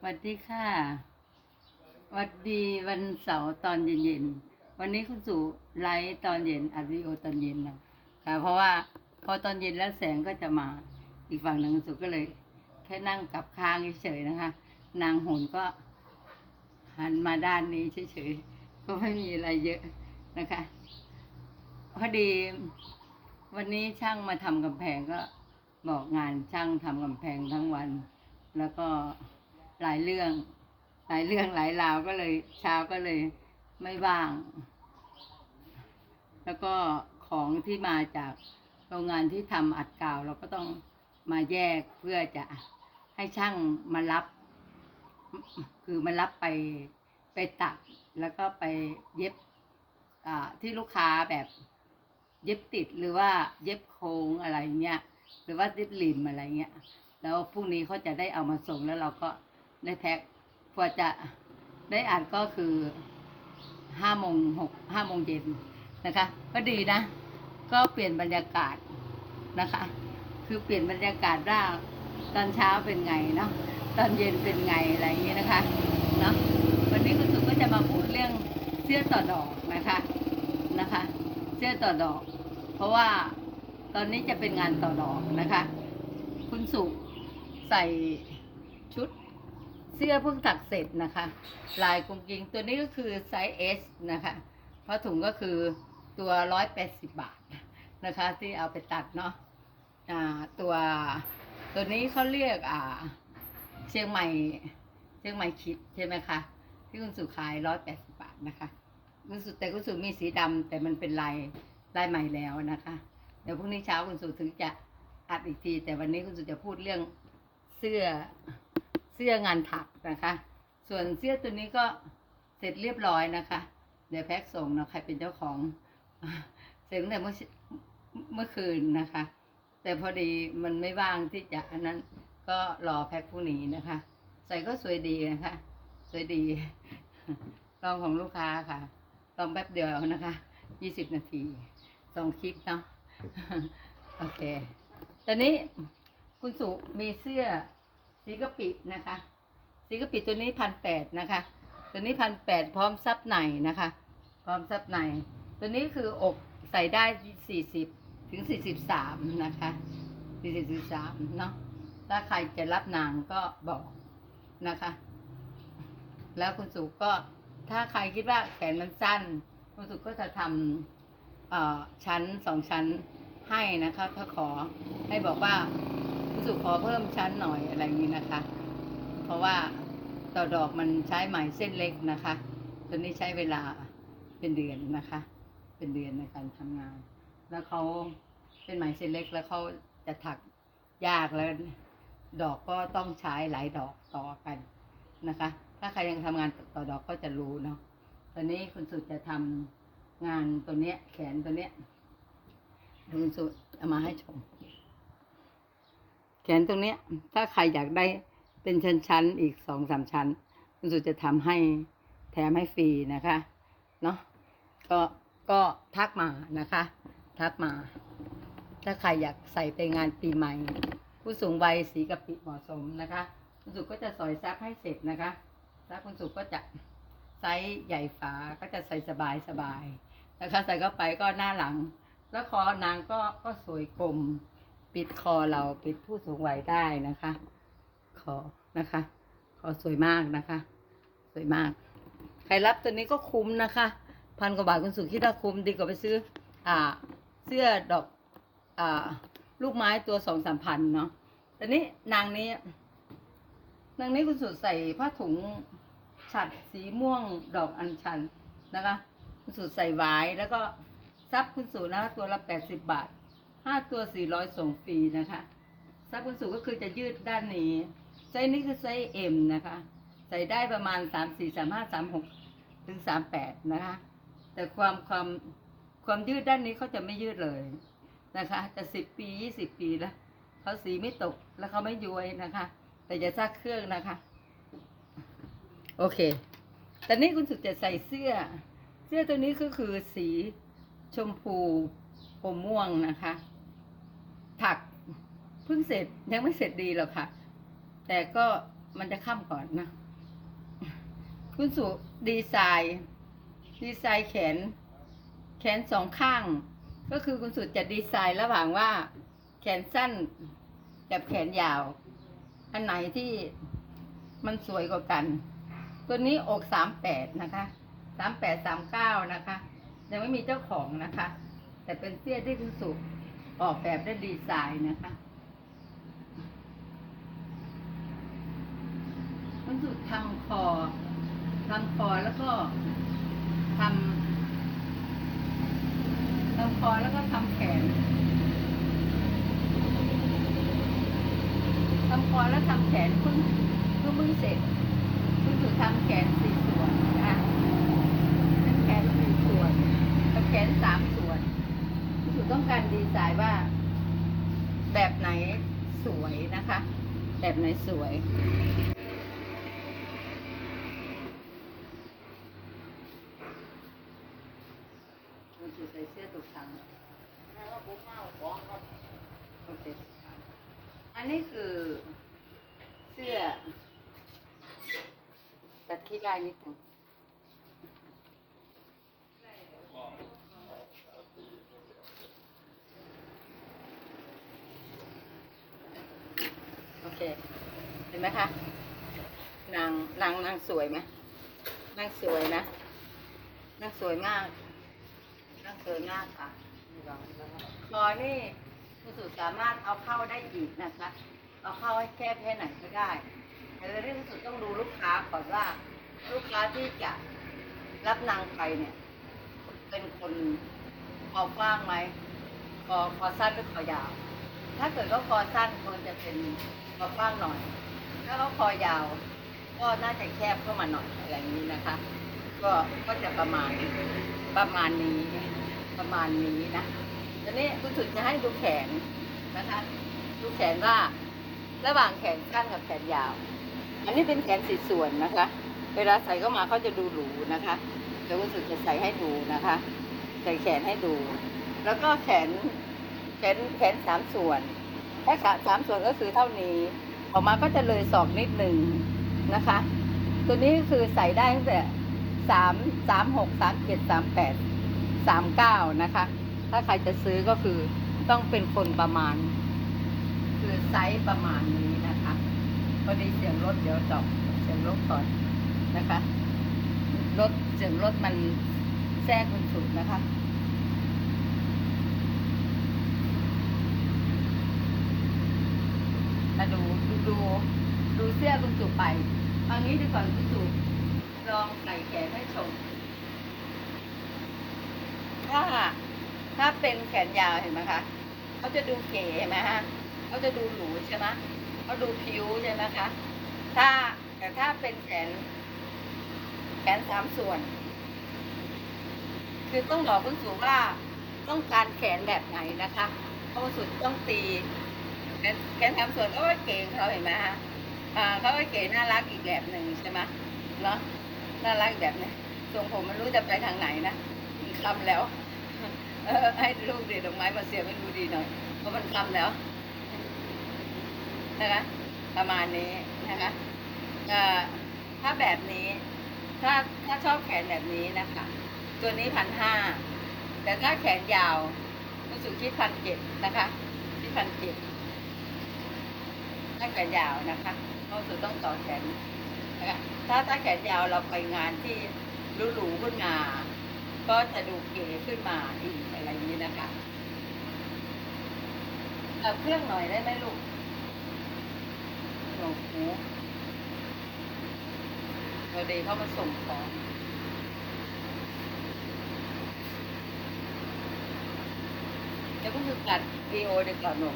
สวัสดีค่ะสวัสดีวันเสาร์ตอนเย็นๆ วันนี้คุณสู่ไลฟ์ตอนเย็นอัดวิดีโอตอนเย็นนะค่ะ เพราะว่าพอตอนเย็นแล้วแสงก็จะมาอีกฝั่งหนึ่งคุก็เลย แค่นั่งกับค้างเฉยๆนะคะ นางโหนก็หันมาด้านนี้เฉยๆ ก็ไม่มีอะไรเยอะนะคะ พอดี วันนี้ช่างมาทำกำแพงก็บอกงานช่างทำกำแพงทั้งวัน แล้วก็ หลายเรื่อง หลายเรื่องหลายราวก็เลย เช้าก็เลยไม่ว่าง แล้วก็ของที่มาจากโรงงานที่ทำอัดกาว เราก็ต้องมาแยกเพื่อจะให้ช่างมารับ คือมารับไปไปตัดแล้วก็ไปเย็บที่ลูกค้าแบบเย็บติดหรือว่าเย็บโค้งอะไรเงี้ยหรือว่าเย็บริมอะไรเงี้ยแล้วพรุ่งนี้เขาจะได้เอามาส่งแล้วเราก็ ได้แพ็คพอจะได้อ่านก็คือห้าโมงหกห้าโมงเย็นนะคะ ก็ดีนะ ก็เปลี่ยนบรรยากาศนะคะ คือเปลี่ยนบรรยากาศว่าตอนเช้าเป็นไงเนาะตอนเย็นเป็นไงอะไรอย่างเงี้ยนะคะเนาะวันนี้คุณสุก็จะมาพูดเรื่องเสื้อต่อดอกนะคะนะคะ เสื้อต่อดอก เพราะว่าตอนนี้จะเป็นงานต่อดอกนะคะ คุณสุใส่ชุด เสื้อเพิ่งถักเสร็จนะคะ ลายกุงกิงตัวนี้ก็คือไซส์ S นะคะ เพราะถุงก็คือตัวร้อยแปดสิบบาทนะคะ ที่เอาไปตัดเนาะอ่าตัวตัวนี้เขาเรียกอ่าเชียงใหม่เชียงใหม่คิดใช่ไหมคะที่คุณสุขายร้อยแปดสิบบาทนะคะคุณสุแต่คุณสุมีสีดำแต่มันเป็นลายลายใหม่แล้วนะคะ เดี๋ยวพรุ่งนี้เช้าคุณสุถึงจะอัดอีกที แต่วันนี้คุณสุจะพูดเรื่องเสื้อ เสื้องานถักนะคะ ส่วนเสื้อตัวนี้ก็เสร็จเรียบร้อยนะคะ เดี๋ยวแพ็คส่งนะใครเป็นเจ้าของ เสร็จตั้งแต่เมื่อเมื่อคืนนะคะ แต่พอดีมันไม่ว่างที่จะอันนั้นก็รอแพ็คพรุ่งนี้นะคะ ใส่ก็สวยดีนะคะ สวยดีลองของลูกค้าค่ะลองแป๊บเดียวนะคะยี่สิบนาทีสองคลิปเนาะโอเค ตอนนี้คุณสุมีเสื้อ สีกะปินะคะ สีกะปิตัวนี้พันแปดนะคะ ตัวนี้พันแปดพร้อมซับในนะคะ พร้อมซับใน ตัวนี้คืออกใส่ได้สี่สิบถึงสี่สิบสามนะคะสี่สิบสามเนาะ ถ้าใครจะรับนางก็บอกนะคะ แล้วคุณสุก็ถ้าใครคิดว่าแขนมันสั้น คุณสุก็จะทำเอ่อชั้นสองชั้นให้นะคะถ้าขอให้บอกว่า คุณสุขอเพิ่มชั้นหน่อยอะไรอย่างนี้นะคะ เพราะว่าต่อดอกมันใช้ไหมเส้นเล็กนะคะ ตัวนี้ใช้เวลาเป็นเดือนนะคะ เป็นเดือนในการทำงาน แล้วเขาเป็นไหมเส้นเล็กแล้วเขาจะถักยากแล้ว ดอกก็ต้องใช้หลายดอกต่อกันนะคะ ถ้าใครยังทำงานต่อดอกก็จะรู้เนาะตอนนี้คุณสุดจะทำงานตัวเนี้ย แขนตัวเนี้ยคุณสุดเอามาให้ชม ขนตรงเนี้ย ถ้าใครอยากได้เป็นชั้นๆ อีกสองสามชั้น คุณสุดจะทำให้แถมให้ฟรีนะคะ เนาะก็ก็ทักมานะคะ ทักมา ถ้าใครอยากใส่ไปงานปีใหม่ ผู้สูงวัยสีกะปิเหมาะสมนะคะ คุณสุก็จะสอยซักให้เสร็จนะคะแล้วคุณสุก็จะไซส์ใหญ่ฝาก็จะใส่สบายสบายนะคะใส่เข้าไปก็หน้าหลัง แล้วคอนางก็ก็สวยกลม ปิดคอเราปิดผู้สูงวัยได้นะคะ คอนะคะ คอสวยมากนะคะ สวยมาก ใครรับตัวนี้ก็คุ้มนะคะ พันกว่าบาทคุณสุคิดว่าคุ้มดีกว่าไปซื้อ อ่า เสื้อดอก อ่า ลูกไม้ตัวสองสามพันเนาะต่นี้นางนี้ นางนี้คุณสุดใส่ผ้าถุงฉัดสีม่วงดอกอัญชันนะคะ คุณสุดใส่ไว้แล้วก็ซับคุณสุนะคะตัวละแปดสิบบาท ห้าตัวสี่ร้อยส่งฟรีนะคะซับคุณสุก็คือจะยืดด้านนี้ไซส์นี้คือไซส์เอ็มนะคะ ใส่ได้ประมาณสามสี่สามห้าสามหกถึงสามแปดนะคะ แต่ความความความยืดด้านนี้เขาจะไม่ยืดเลยนะคะจะสิบปียี่สิบปีแล้วเขาสีไม่ตกแล้วเขาไม่ย้วยนะคะ แต่จะซักเครื่องนะคะ โอเคแตอนนี้คุณสุดจะใส่เสื้อ เสื้อตัวนี้ก็คือสีชมพูอมม่วงนะคะ ถักเพิ่งเสร็จยังไม่เสร็จดีหรอกค่ะ แต่ก็มันจะข้ามก่อนนะ คุณสุดีไซน์ดีไซน์แขน แขนสองข้าง ก็คือคุณสุจะดีไซน์ระหว่างว่า แขนสั้นกับแขนยาว อันไหนที่มันสวยกว่ากัน ตัวนี้อกสามแปดนะคะสามแปดสามเก้านะคะ ยังไม่มีเจ้าของนะคะ แต่เป็นเสื้อที่คุณสุ ออกแบบได้ดีไซน์นะคะคุณสุดทำคอทำคอแล้วก็ทำทำคอแล้วก็ทำแขนทำคอแล้วทำแขนเพิ่งเพิ่งมึงเสร็จคุณสุทำแขนสี่ส่วนนะคะเป็นแขนสี่ส่วนกับแขนสามส่วน ต้องการดีไซน์ว่า แบบไหนสวยนะคะ แบบไหนสวยมันจะใส่เสื้อตุกตังโอเคอันนี้คือเสื้อตัดขี้ลายนิดหนึง เค เห็นไหมคะ นางนางนางสวยไหมนางสวยนะนางสวยมากนางสวยมากค่ะคอนี่คุณสุสามารถเอาเข้าได้อีกนะคะ เอาเข้าให้แคบแค่ไหนก็ได้แต่ในที่สุดต้องดูลูกค้าก่อนว่า ลูกค้าที่จะรับนางไปเนี่ย เป็นคนคอฟ้างไหมคอคอสั้นหรือคอยาว ถ้าเกิดว่าคอสั้นควรจะเป็น คอฟ้างหน่อย ถ้าเขาคอยาว ก็น่าจะแคบเข้ามาหน่อยอะไรอย่างนี้นะคะ ก็ก็จะประมาณประมาณนี้ประมาณนี้นะทีนี้คุณสุดจะให้ดูแขนนะคะ ดูแขนว่าระหว่างแขนสั้นกับแขนยาว อันนี้เป็นแขนสีส่วนนะคะ เวลาใส่เข้ามาเขาจะดูหรูนะคะเดี๋ยวคุณสุดจะใส่ให้ดูนะคะ ใส่แขนให้ดู แล้วก็แขนแขนแขนสามส่วน แค่ขาสามส่วนก็คือเท่านี้ ออกมาก็จะเลยศอกนิดหนึ่งนะคะ ตัวนี้คือใส่ได้ตั้งแต่สามสามหกสามเจ็ดสามแปดสามเก้านะคะ ถ้าใครจะซื้อก็คือต้องเป็นคนประมาณ คือไซส์ประมาณนี้นะคะพอดีเสียงรถเดี๋ยวจบเสียงรถก่อนนะคะรถเสียงรถมันแทรกคุณสุดนะคะ มา ดูดูดูดูเสื้อคุณสุไปเอางี้ดีกว่าคุณสุลองใส่แขนให้ชม ถ้า ถ้าเป็นแขนยาวเห็นไหมคะเขาจะดูเก๋ไหมฮะเขาจะดูหรูใช่ไหมเขาดูผิวใช่ไหมคะ ถ้าแต่ถ้าเป็นแขน แขนสามส่วน คือต้องบอกคุณสุว่าต้องการแขนแบบไหนนะคะเพราะคุณสุต้องตี แกนทำสวนก็ว่าเก๋ของเขาเห็นไหมฮะอ่าเขาก็เก๋น่ารักอีกแบบหนึ่งใช่ไหมเนาะน่ารักอีกแบบหนึงทรงผมมันรู้จะไปทางไหนนะมันคลำแล้วเออให้ลูกเด็ดดอกไม้มาเสียบให้ดูดีหน่อยเพราะมันคลำแล้วนะคะประมาณนี้นะคะเอ่อถ้าแบบนี้ ถ้าถ้าชอบแขนแบบนี้นะคะ ตัวนี้พันห้าแต่ถ้าแขนยาวรู้สึกคิดพันเจ็ดนะคะคิดพันเจ็ด ถ้าแขนยาวนะคะก็คือต้องต่อแขนถ้าถ้าแขนยาวเราไปงานที่หรูๆขึ้นมาก็จะดูเก๋ขึ้นมาอีกอะไรนี้นะคะเอาเครื่องหน่อยได้ไหมลูกโอ้โหพอดีเขามาส่งของเดี๋ยวก็คือตัดวีโอเดี๋ยวก่อนหนู